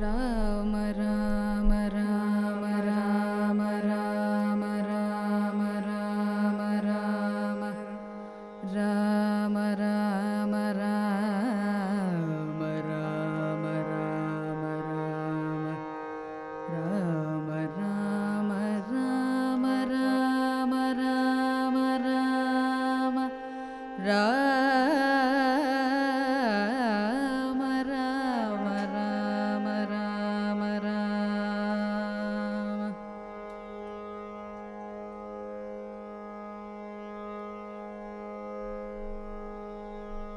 राम राम।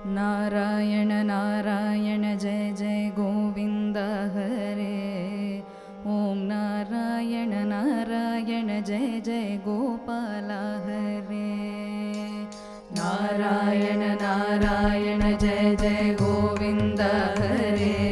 नारायण नारायण जय जय गोविन्द हरे ॐ नारायण नारायण जय जय गोपाल हरे नारायण नारायण जय जय गोविन्द हरे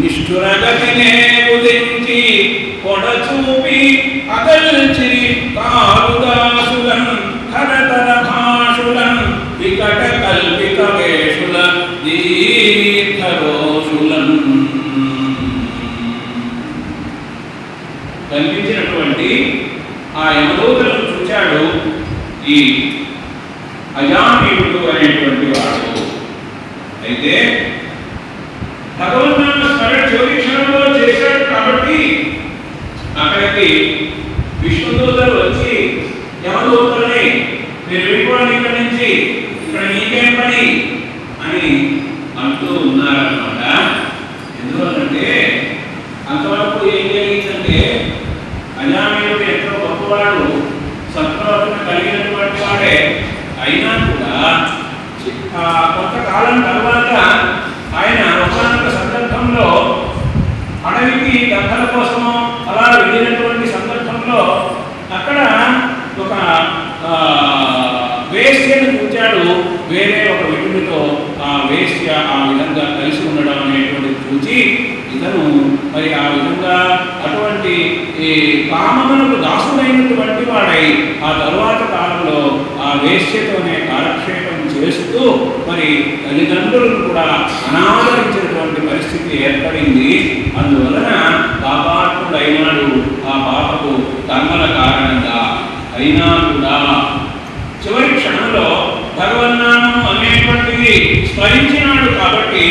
నిష్ఠురగతినే పొడచూపి అగల్చి కాలుదాసులన్ కరతర భాషులన్ వికట కల్పిత వేషుల దీర్ఘరోషులన్. కనిపించినటువంటి ఆ యమదూతలను చూచాడు ఈ అజామీయుడు అనేటువంటి వాడు. అయితే భగవంతుడు కలుష్యతం అనే కాలక్షేపం చేస్తూ మరి తల్లిదండ్రులను కూడా అనాదరించినటువంటి పరిస్థితి ఏర్పడింది. అందువలన పాపాత్ముడైనాడు ఆ పాపకు కర్మల కారణంగా అయినా కూడా చివరి క్షణంలో భగవన్నామం అనేటువంటిది స్మరించినాడు కాబట్టి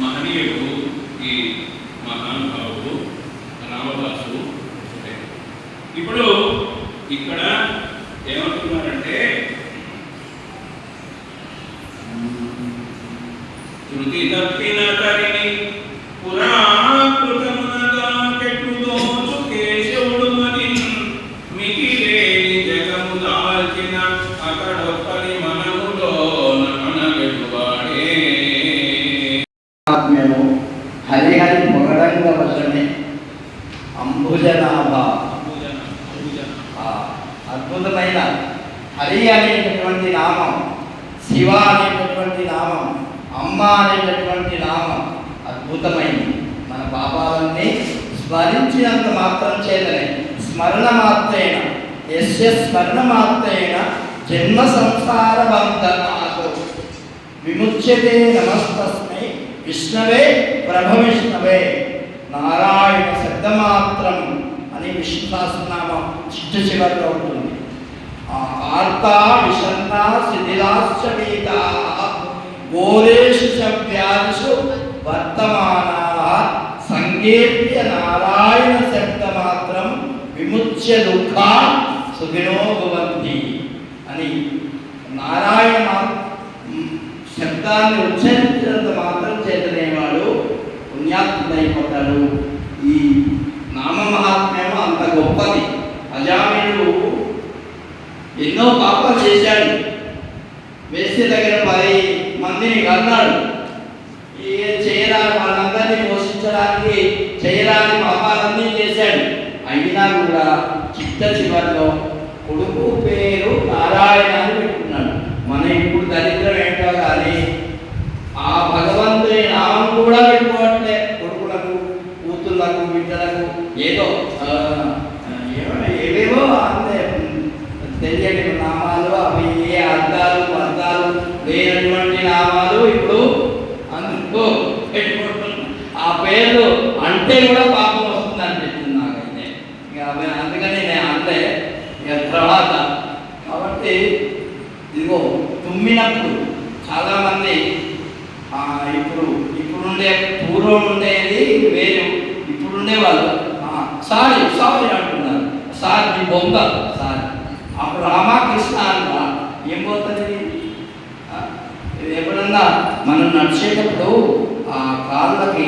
మహనీయుడు ఈ మహానుభావుడు రామదాసు ఇప్పుడు ఇక్కడ ఏమంటున్నారంటే శృతి తప్పిన తరిని పురా అనేటటువంటి నామం అద్భుతమైంది. మన పాపాలన్నీ స్మరించినంత మాత్రం చేతనే. స్మరణ మాత్రేణ. ఎస్య స్మరణ మాత్రేణ జన్మ సంసార బంధనాలు విముచ్యతే నమస్తస్మై. విష్ణవే ప్రభవిష్ణవే. నారాయణ శబ్దమాత్రం అని విష్ణు సహస్రనామం చిట్ట చివరిలో ఉంటుంది. ఆ ఆర్త విషన్న శిథిలాశ్చ ఘోరేషు చ వ్యాధిషు వర్తమానా నారాయణ నారాయణ శబ్దమాత్రం విముచ్య దుఃఖా సుఖినో భవంతి అని నారాయణ శబ్దాన్ని ఉచ్చరించినంత మాత్రం చేతనేవాడు పుణ్యాత్ముడైపోతాడు. ఈ నామమహాత్మ్యం అంత గొప్పది. అజామీయుడు ఎన్నో పాపాలు చేశాడు. మందిని అన్నాడు ఏ చేయరాని వాళ్ళందరినీ పోషించడానికి చేయరాని పాపాలన్నీ చేశాడు. అయినా కూడా చిత్త చివరిలో కొడుకు పేరు నారాయణ అని పెట్టుకున్నాడు మన ఇప్పుడు దరిద్రం ఏంటో కానీ ఆ భగవంతుని నామం కూడా పెట్టుకోవట్లే కొడుకులకు కూతుర్లకు బిడ్డలకు ఏదో ఆ, ఏమో- ఏవేవో అంతే తెలియని నామాలు అవి ఏ అర్థాలు అర్థాలు లేనటువంటి నామాలు ఇప్పుడు అందుకో ఆ పేర్లు అంటే కూడా పాపం వస్తుంది అనిపిస్తుంది నాకైతే. ఇక అందుకని నేను అంటే ఇక తర్వాత. కాబట్టి ఇదిగో తుమ్మినప్పుడు చాలామంది ఆ, ఇప్పుడు ఇప్పుడుండే పూర్వం ఉండేది వేరు ఇప్పుడుండే వాళ్ళు సారీ సారీ అంటున్నారు. సార్ బొమ్మ. సారీ అప్పుడు రామకృష్ణ అన్న ఏం పోతుంది? ఇది మనం నడిచేటప్పుడు ఆ కాళ్ళకి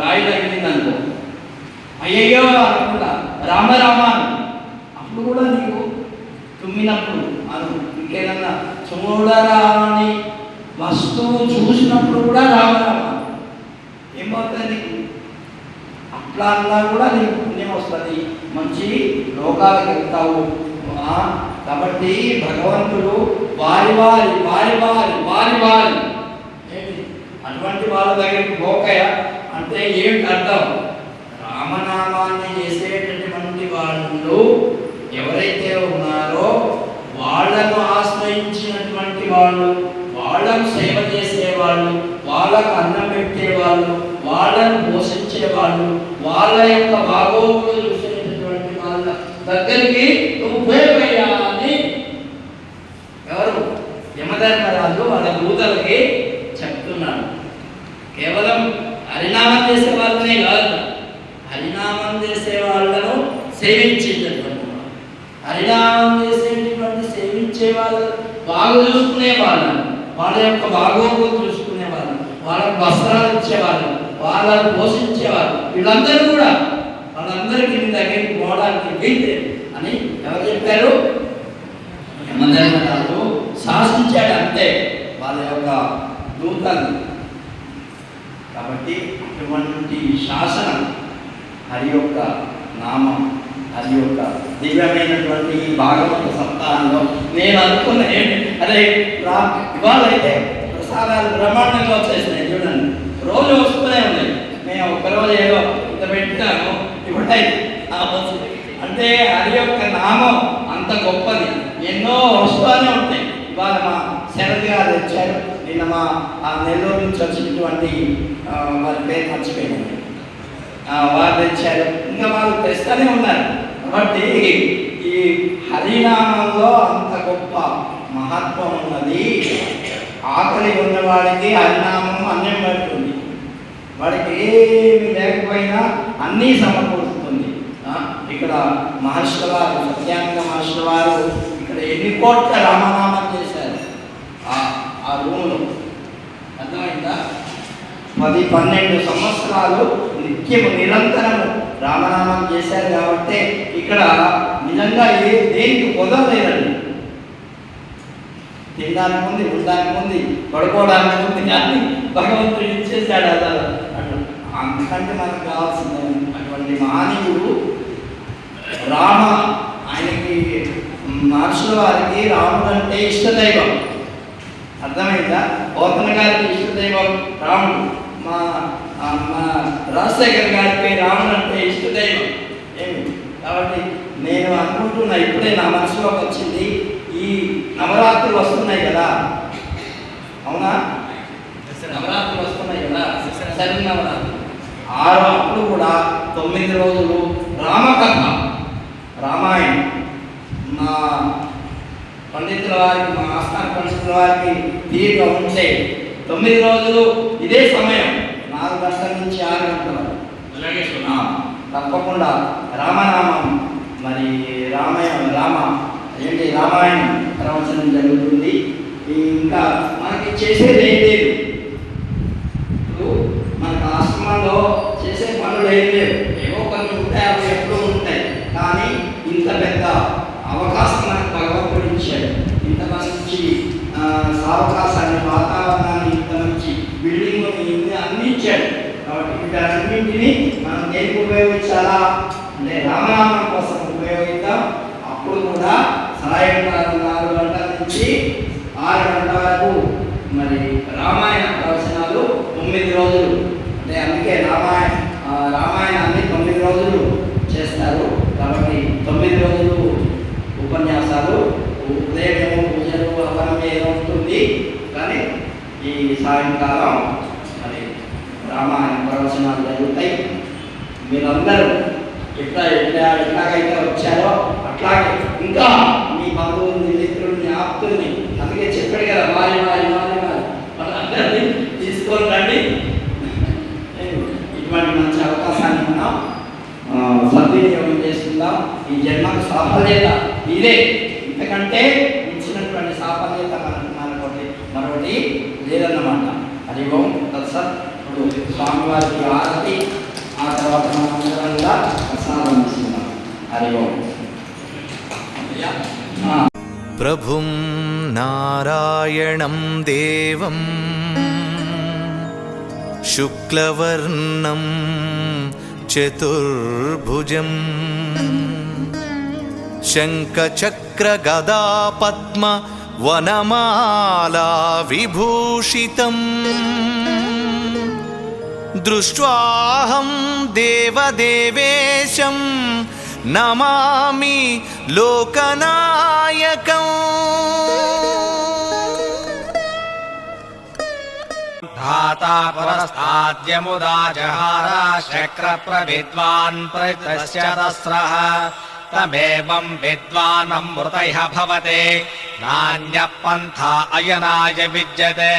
రాయి తగిలింది అనుకో అయ్యయ్యో అనుకుంటా. రామ రామ అప్పుడు కూడా నీకు తుమ్మినప్పుడు అను. ఇంకేదన్నా చూడరాని వస్తువు చూసినప్పుడు కూడా రామ రామ ఏమవుతుంది నీకు? అట్లా అన్నా కూడా నీకు పుణ్యం వస్తుంది. మంచి లోకాలకు వెళ్తావు. కాబట్టి భగవంతుడు వారి వారి వారి వారి వారి వారి. అటువంటి వాళ్ళ దగ్గరికి పోకయ అంటే ఏమిటి అర్థం? రామనామాన్ని చేసేటటువంటి వాళ్ళు ఎవరైతే ఉన్నారో వాళ్ళను ఆశ్రయించినటువంటి వాళ్ళు వాళ్ళను సేవ చేసేవాళ్ళు వాళ్ళకు అన్నం పెట్టేవాళ్ళు వాళ్ళను పోషించేవాళ్ళు వాళ్ళ యొక్క బాగోగులు చూసేటటువంటి వాళ్ళ దగ్గరికి నువ్వు అని ఎవరు యమధర్మరాజు వాళ్ళ దూతలకి చెప్తున్నాడు. కేవలం హరినామం చేసే వాళ్ళనే కాదు హరినామం చేసే వాళ్ళను సేవించేటటువంటి హరినామం చేసేటటువంటి సేవించే వాళ్ళు బాగు చూసుకునే వాళ్ళను వాళ్ళ యొక్క బాగోగులు చూసుకునే వాళ్ళు వాళ్ళకు వస్త్రాలు ఇచ్చేవాళ్ళు వాళ్ళని పోషించేవాళ్ళు వీళ్ళందరూ కూడా వాళ్ళందరికీ నీ దగ్గరికి పోవడానికి వీల్లేదు అని ఎవరు చెప్పారు? యమధర్మరాజు శాసించాడు అంతే వాళ్ళ యొక్క దూతలు. కాబట్టి ఇటువంటి శాసనం హరి యొక్క నామం హరి యొక్క దివ్యమైనటువంటి ఈ భాగవత సప్తాహంలో నేను అనుకున్న అదే రా ఇవాళ అయితే ప్రసాదాలు బ్రహ్మాండంగా వచ్చేసినాయి చూడండి. రోజు వస్తూనే ఉన్నాయి. మేము ఒకరోజు ఏదో ఇంత పెట్టాము ఇప్పుడైతే అంటే హరి యొక్క నామం అంత గొప్పది. ఎన్నో వస్తూనే ఉంటాయి. ఇవాళ మా శరత్ గారు వచ్చారు. నిన్న మా ఆ నెల్లూరు నుంచి వచ్చినటువంటి వారి పేరు మర్చిపోయింది వారు తెచ్చారు ఇంకా వాళ్ళు తెస్తూనే ఉన్నారు. కాబట్టి ఈ హరినామంలో అంత గొప్ప మహత్వం ఉన్నది. ఆకలి ఉన్నవాడికి హరినామం అన్నం పెడుతుంది. వాడికి ఏమి లేకపోయినా అన్నీ సమకూరుస్తుంది. ఇక్కడ మహర్షుల వారు సత్యాంగ మహర్షుల వారు ఇక్కడ ఎన్ని కోట్ల రామ చేశారు ఆ ఆ రూములో అర్థమైందా? పది పన్నెండు సంవత్సరాలు నిత్యము నిరంతరము రామనామం చేశారు కాబట్టి ఇక్కడ నిజంగా ఏ దేనికి కుదరలేదండి తినడానికి ఉంది ఉండడానికి ఉంది పడుకోవడానికి ఉంది కానీ భగవంతుడు ఇచ్చేసాడు అలా అటు అందుకంటే మనకు కావాల్సింది అటువంటి మానవుడు రామ ఆయనకి మహర్షుల వారికి రాముడు అంటే ఇష్టదైవం. అర్థమైందా? గౌతమ గారికి ఇష్టదైవం రాముడు. మా మా రాజశేఖర్ గారికి రాముడు అంటే ఇష్టదైవం ఏమి? కాబట్టి నేను అనుకుంటున్నా ఇప్పుడే నా మనసులోకి వచ్చింది ఈ నవరాత్రులు వస్తున్నాయి కదా. అవునా? నవరాత్రులు వస్తున్నాయి కదా. సరి నవరాత్రులు. ఆరు అప్పుడు కూడా తొమ్మిది రోజులు రామకథ. రామాయణం. మా పండితుల వారికి మా ఆస్థాన పండితుల వారికి తీరిక ఉంటే తొమ్మిది రోజులు ఇదే సమయం నాలుగు గంటల నుంచి ఆరు గంటల తప్పకుండా రామనామం. మరి రామయ రామ ఏంటి రామాయణం ప్రవచనం జరుగుతుంది. ఇంకా మనకి చేసేది ఏం లేదు. ఇప్పుడు మనకు ఆశ్రమంలో చేసే పనులు ఏం లేవు. ఏవో కొన్ని ఉంటాయి అవి ఎప్పుడూ ఉంటాయి. కానీ ఇంత పెద్ద అవకాశం మనకు భగవంతుడు ఇచ్చాడు ఇంత మంచి సావకాశాన్ని వాతావరణాన్ని ఇంత మంచి బిల్డింగ్ అన్ని ఇచ్చాడు కాబట్టి వీటన్నింటినీ మనం దేనికి ఉపయోగించాలా? అంటే రామనామం కోసం ఉపయోగిద్దాం. అప్పుడు కూడా సాయంకాలం నాలుగు గంటల నుంచి ఆరు గంటల వరకు మరి రామాయణ ప్రవచనాలు తొమ్మిది రోజులు. అంటే అందుకే రామాయణ రామాయణాన్ని తొమ్మిది రోజులు చేస్తారు. కాబట్టి తొమ్మిది రోజులు ఉపన్యాసాలు ఉదయం ఏమో ఉంటుంది. కానీ ఈ సాయంకాలం మరి రామాయణ ప్రవచనాలు జరుగుతాయి. మీరందరూ ఎట్లా ఎట్లా ఎట్లాగైతే వచ్చారో అట్లాగే ఇంకా మీ బంధువుల్ని మిత్రుల్ని ఆప్తుల్ని అందుకే చెప్పాడు కదా వారి వారి వారి వారి వాళ్ళందరినీ తీసుకొని రండి. ఇటువంటి మంచి అవకాశాన్ని మనం సద్వినియోగం చేసుకుందాం. ఈ జన్మకు సాఫల్యత ఇదే ఎందుకంటే ఇచ్చినటువంటి సాఫల్యత మనకు మనకొకటి మరొకటి లేదన్నమాట అది ఓం తత్సత్ ఇప్పుడు స్వామివారికి ఆరతి ఆ తర్వాత మనం అందరం కూడా ప్రసాదం ఇస్తున్నాం హరి ఓం అయ్యా, ఆ. प्रभुं नारायणं देवं शुक्लवर्णं चतुर्भुजं शङ्खचक्रगदापद्म वनमाला विभूषितम् दृष्ट्वाहं देवदेवेशं नमामि लोकनायकम् धाता पुरस्ताद्यमुदा जहार शक्रप्रविद्वान् प्रतश्च तस्रः तमेवं विद्वानमृतयः भवते नान्यः पन्था अयनाय विद्यते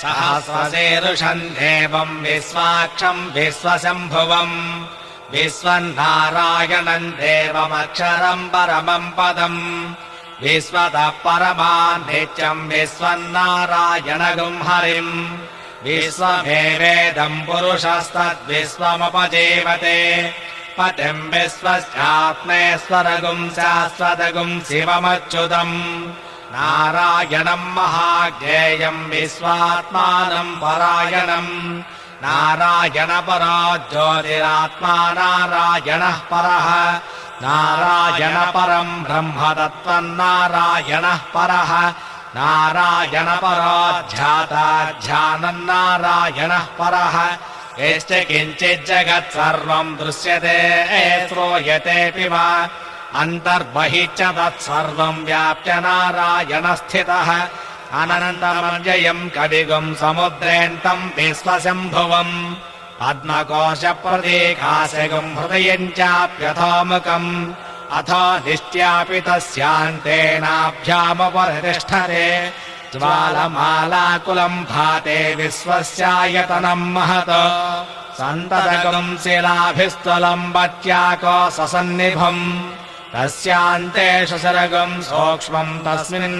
सहस्रशीर्षन् देवं विश्वाक्षं विश्वशम्भुवम्। विश्वन्नारायणम् देवमक्षरम् परमम् पदम्। विश्वतः परमान् नित्यम् विश्वन्नारायणगुम् हरिम्। विश्वमेवेदम् पुरुषस्तद्विश्वमुपजीवते पतिम् विश्वस्यात्मेश्वरगुम् शाश्वतगुम् शिवमच्युतम् नारायणम् महाज्ञेयम् विश्वात्मानम् परायणम् नारायणपरो ज्योतिरात्मा नारायणः परः नारायणपरम् ब्रह्म तत्त्वन्नारायणः परः नारायणपरोऽध्याताध्यानम् नारायणः परः यश्च किञ्चिज्जगत् सर्वम् दृश्यते श्रूयतेऽपि वा अन्तर्बहिश्च तत्सर्वम् व्याप्य नारायणस्थितः अनन्तमव्ययम् कविगुम् समुद्रेऽन्तम् विश्वशम्भुवम् पद्मकोशप्रतीकाशगुम् हृदयम् चाप्यथोमुखम् अथ निष्ट्यापि तस्यान्तेनाभ्यामुपरितिष्ठते ज्वालमालाकुलम् भाते विश्वस्यायतनम् महत् सन्ततकम् शिलाभिस्तुलम् वत्याको ससन्निभम् तस्यान्ते शशरगम् सूक्ष्मम् तस्मिन्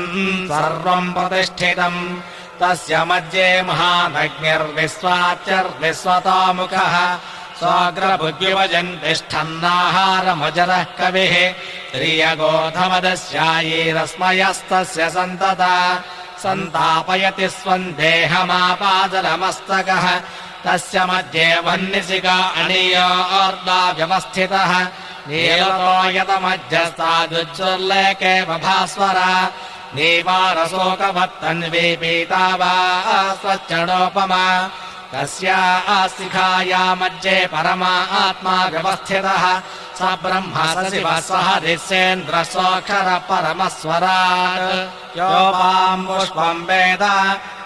सर्वम् प्रतिष्ठितम् तस्य मध्ये महानग्निर्विश्वाच्यर्विश्वतोमुखः स्वाग्रभुग्यवजन् तिष्ठन्नाहारमजरः कविः श्रियगोधमदस्यायैरस्मयस्तस्य सन्तता सन्तापयति स्वम् देहमापादलमस्तकः तस्य मध्ये वह्निशिका अणीयोर्दा व्यवस्थितः నీలతో యతమధ్యస్థాదుచ్చుల్లేకే భాస్వర నీవారశోకవత్తన్వీ పీతావా స్వచ్చడోపమా तस्या शिखाया मध्ये परमा आत्मा व्यवस्थितः स ब्रह्म स शिवः सह दिस्येन्द्र सोऽक्षर परमस्वराट् योपाम् पुष्पम् वेद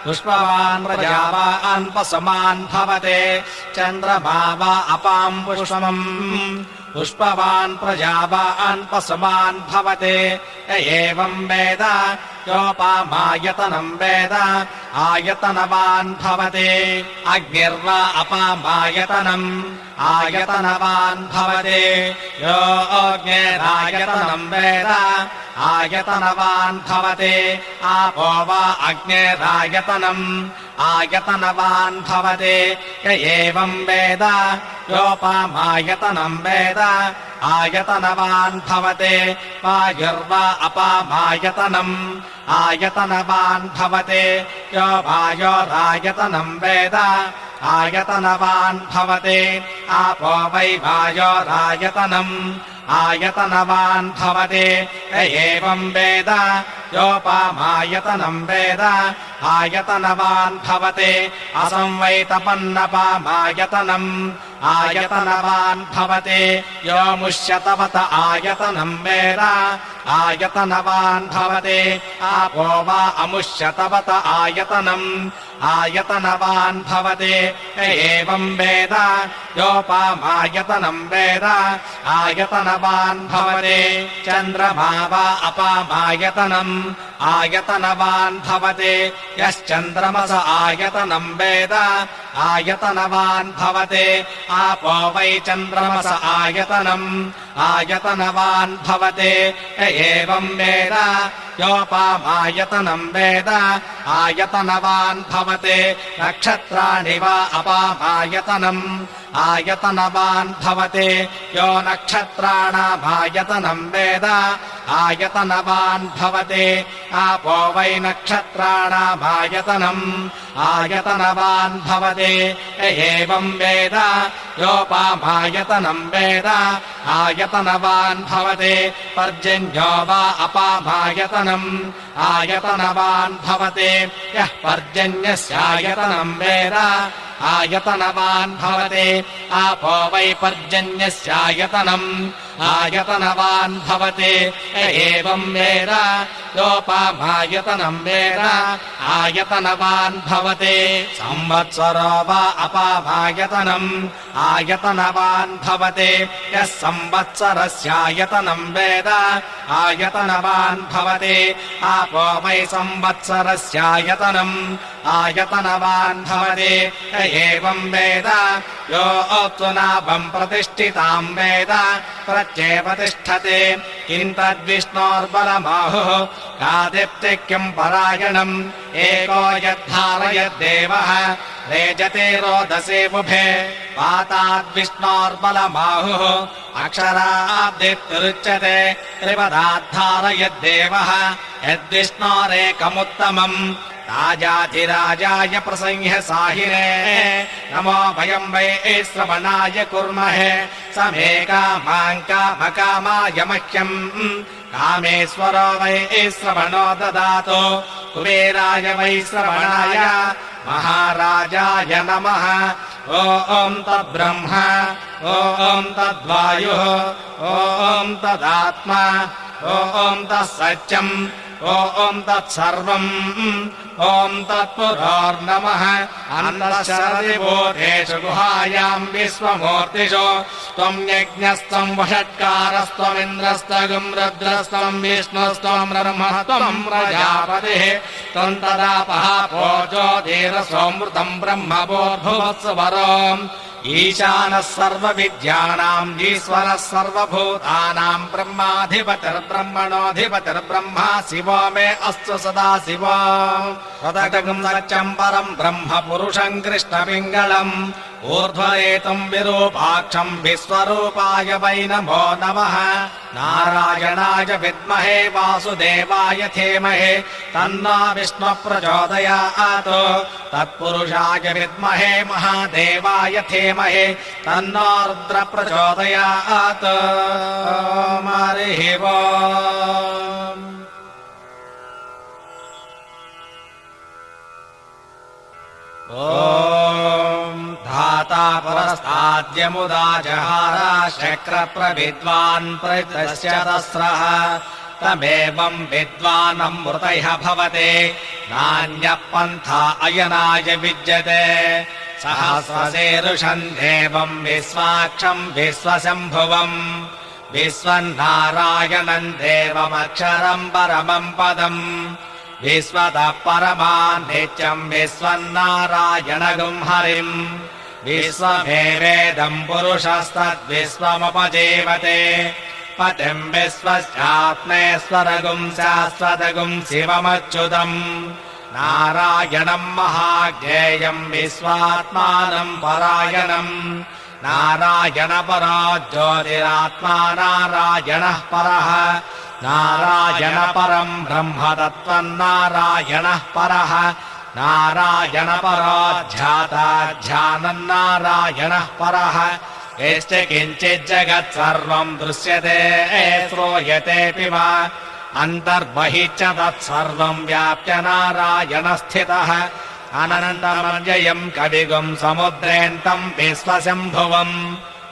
पुष्पवान् प्रजावान् पशुमान् भवते चन्द्रमा वा अपाम् पुष्पम् पुष्पवान् प्रजावान् पशुमान् भवते य एवम् वेद योपामायतनम् वेद आयतनवान् भवते अग्निर्वा अपामायतनम् आयतनवान् भवते यो अग्निरायतनम् वेद आयतनवान् भवते आपो वा अग्निरायतनम् आयतनवान् भवते य एवम् वेद योपामायतनम् वेद आयतनवान् भवते वायुर्वा अपामायतनम् आयतनवान् भवते। यो वायोरायतनम् वेद। आयतनवान् भवते। आपो वै वायोरायतनम् आयतनवान् भवते। य एवम् वेद। योपामायतनम् वेद। आयतनवान् भवते। असंवैतपन्नपामायतनम् आयतनवान् भवते। यो मुष्यतवत आयतनम् वेद आयतनवान् भवते आपो वा अमुष्यतवत आयतनम् आयतनवान् भवते य एवम् वेद योपामायतनम् वेद आयतनवान् भवते चन्द्रमा वा अपामायतनम् आयतनवान् भवते यश्चन्द्रमस आयतनम् वेद आयतनवान् भवते आपो वै चन्द्रमस आयतनम् आयतनवान् भवते य एवम् वेद योपामायतनम् वेद आयतनवान् भवते नक्षत्राणि वा अपामायतनम् आयतनवान् भवते यो नक्षत्राणामायतनम् वेद आयतनवान् भवते आपो वै नक्षत्राणामायतनम् आयतनवान् भवते य एवम् वेद योपामायतनम् वेद आयतनवान् भवते पर्जन्यो वा अपामायतनम् ஞானம் आयतनवान् भवते। यः पर्जन्यस्यायतनम् वेद आयतनवान् भवते। आपो वै पर्जन्यस्यायतनम् आयतनवान् भवते। एवम् वेद योपामायतनम् वेद आयतनवान् भवते। संवत्सरो वा अपामायतनम् आयतनवान् भवते। यः संवत्सरस्यायतनम् वेद आयतनवान् भवते आपो वै संवत्सरस्यायतनम् आयतनवान् भवते य एवम् वेद यो त्वनाभम् प्रतिष्ठिताम् वेद प्रत्येव तिष्ठते किम् तद्विष्णोर्बलमाहुः कादिप्ति किम् परायणम् एको यद्धारयद्देवः रेजते रोदसे मुभे पाताद्विष्णोर्बलमाहुः अक्षराब्धिरुच्यते त्रिपदाद्धारयद्देवः यद्विष्णोरेकमुत्तमम् राजाधिराजाय प्रसंह्य साहिरे नमो भयम् वै श्रवणाय कुर्महे समे कामाङ्कामकामाय मह्यम् कामेश्वरो वै श्रवणो ददातु कुबेराय वै श्रवणाय महाराजाय नमः ॐ तद्ब्रह्म ॐ तद्वायुः ॐ तदात्मा ॐ तत्सत्यम् ॐ तत्सर्वम् ॐ तत्पुरोर्नमः अन्तःशरदिभूतेषु गुहायाम् विश्वमूर्तिषु त्वम् यज्ञस्त्वम् वषट्कारस्त्वमिन्द्रस्तगुम् रुद्रस्त्वम् विष्णुस्त्वम् ब्रह्मस्त्वम् प्रजापतिः त्वम् तदापः भोजो धीरसोऽमृतम् ब्रह्म बोर्भुवत्सवरम् ईशानः सर्वविद्यानाम् ईश्वरः सर्वभूतानाम् ब्रह्माधिपतिर्ब्रह्मणोऽधिपतिर्ब्रह्मा शिवो मे अस्तु सदा शिव तदगम् सत्यम् परम् ब्रह्म पुरुषम् कृष्णपिङ्गलम् ऊर्ध्वरेतुम् विरूपाक्षम् विश्वरूपाय वै नमो नमः नारायणाय विद्महे वासुदेवाय धीमहि तन्नो विष्णुः प्रचोदयात् तत्पुरुषाय विद्महे महादेवाय धीमहि तन्नो रुद्र प्रचोदयात् ॐ हरिः ओम् ॐ धाता पुरस्ताद्यमुदा जहार शक्रप्रविद्वान् प्रतस्य तस्रः तमेवम् विद्वानमृतयः भवते नान्यः पन्था अयनाय विद्यते सहस्रशीर्षम् देवम् विश्वाक्षम् विश्वशम्भुवम् विश्वन्नारायणम् देवमक्षरम् परमम् पदम् विश्वतः परमान् नित्यम् विश्वन्नारायणगुम् हरिम् विश्वमेवेदम् पुरुषस्तद्विश्वमुपजीवते। पतिम् विश्वस्यात्मेश्वरगुम् शाश्वतगुम् शिवमच्युतम्। नारायणम् महाज्ञेयम् विश्वात्मानम् परायणम्। नारायणपरो ज्योतिरात्मा नारायणः परः। नारायण परम् ब्रह्म तत्त्वम् नारायणः परः नारायण परोध्याताध्यानम् नारायणः परः यश्च किञ्चिज्जगत् सर्वम् दृश्यते श्रूयतेऽपि वा अन्तर्बहिश्च तत्सर्वम् व्याप्य नारायणस्थितः अनन्तमव्ययम् कविगुम् समुद्रेऽन्तम् विश्वशम्भुवम्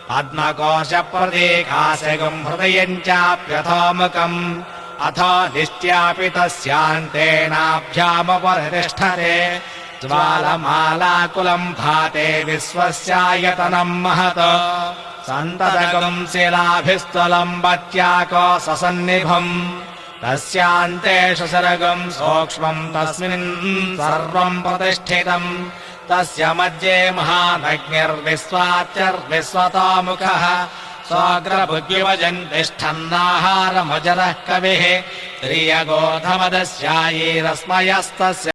पद्मकोशप्रतीकाशगम् हृदयम् चाप्यथोमुखम् अथ निष्ट्यापि तस्यान्तेनाभ्यामुपरितिष्ठते ज्वालमालाकुलम् भाते विश्वस्यायतनम् महत् सन्ततगम् शिलाभिस्थलम् वत्याको ससन्निभम् तस्यान्तेषु सरगम् सूक्ष्मम् तस्मिन् सर्वम् प्रतिष्ठितम् तस्य मध्ये महानग्निर्विश्वाच्यर्विश्वतामुखः स्वाग्रभुग्युवजन् तिष्ठन्नाहारमजरः कविः प्रियगोधमदस्यायैरस्मयस्तस्य